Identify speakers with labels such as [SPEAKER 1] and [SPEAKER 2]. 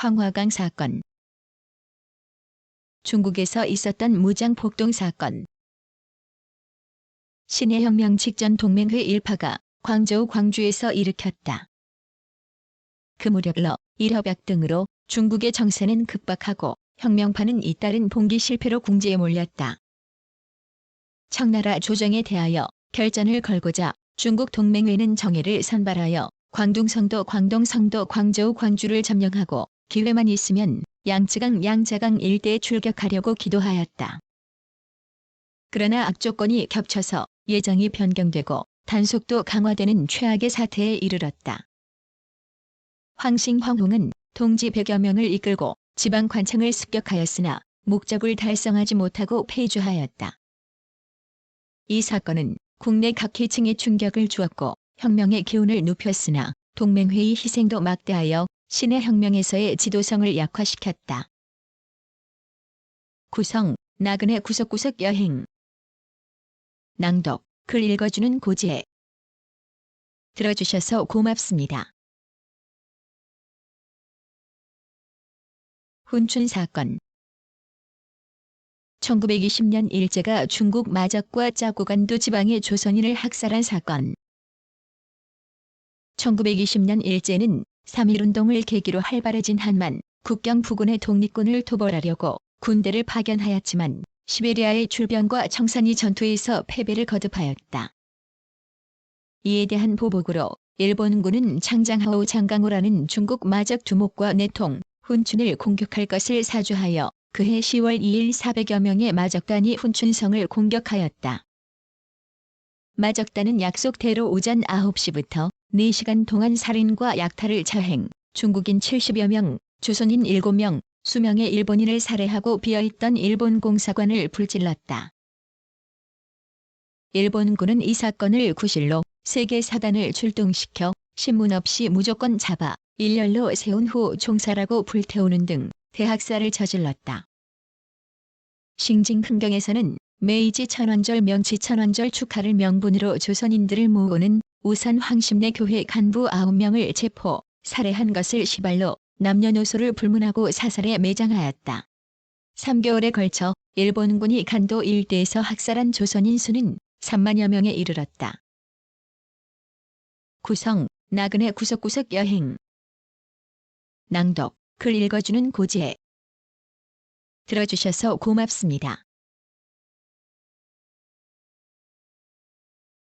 [SPEAKER 1] 황화강 사건 중국에서 있었던 무장 폭동 사건 신해혁명 직전 동맹회 일파가 광저우 광주에서 일으켰다. 그 무렵 러, 일협약 등으로 중국의 정세는 급박하고 혁명파는 잇따른 봉기 실패로 궁지에 몰렸다. 청나라 조정에 대하여 결전을 걸고자 중국 동맹회는 정예를 선발하여 광둥성도 광동성도 광저우 광주를 점령하고 기회만 있으면 양쯔강 양자강 일대에 출격하려고 기도하였다. 그러나 악조건이 겹쳐서 예정이 변경되고 단속도 강화되는 최악의 사태에 이르렀다. 황싱 황홍은 동지 100여 명을 이끌고 지방 관청을 습격하였으나 목적을 달성하지 못하고 폐주하였다. 이 사건은 국내 각 계층에 충격을 주었고 혁명의 기운을 눕혔으나 동맹회의 희생도 막대하여 신의 혁명에서의 지도성을 약화시켰다. 구성, 나그네 구석구석 여행 낭독, 글 읽어주는 고지혜 들어주셔서 고맙습니다. 훈춘 사건 1920년 일제가 중국 마적과 짜고 간도 지방의 조선인을 학살한 사건 1920년 일제는 3.1운동을 계기로 활발해진 한만 국경 부근의 독립군을 토벌하려고 군대를 파견하였지만 시베리아의 출병과 청산리 전투에서 패배를 거듭하였다. 이에 대한 보복으로 일본군은 창장하오 장강호라는 중국 마적 두목과 내통, 훈춘을 공격할 것을 사주하여 그해 10월 2일 400여 명의 마적단이 훈춘성을 공격하였다. 마적단은 약속대로 오전 9시부터 4시간 동안 살인과 약탈을 자행, 중국인 70여 명, 조선인 7명, 수명의 일본인을 살해하고 비어있던 일본 공사관을 불질렀다. 일본군은 이 사건을 구실로 세계 사단을 출동시켜 신문 없이 무조건 잡아 일렬로 세운 후 총살하고 불태우는 등 대학살을 저질렀다. 싱징 흥경에서는 메이지 천원절 명치 천원절 축하를 명분으로 조선인들을 모으는 우선 황심내 교회 간부 9명을 체포, 살해한 것을 시발로 남녀노소를 불문하고 사살에 매장하였다. 3개월에 걸쳐 일본군이 간도 일대에서 학살한 조선인 수는 3만여 명에 이르렀다. 구성, 나그네 구석구석 여행 낭독, 글 읽어주는 고지혜 들어주셔서 고맙습니다.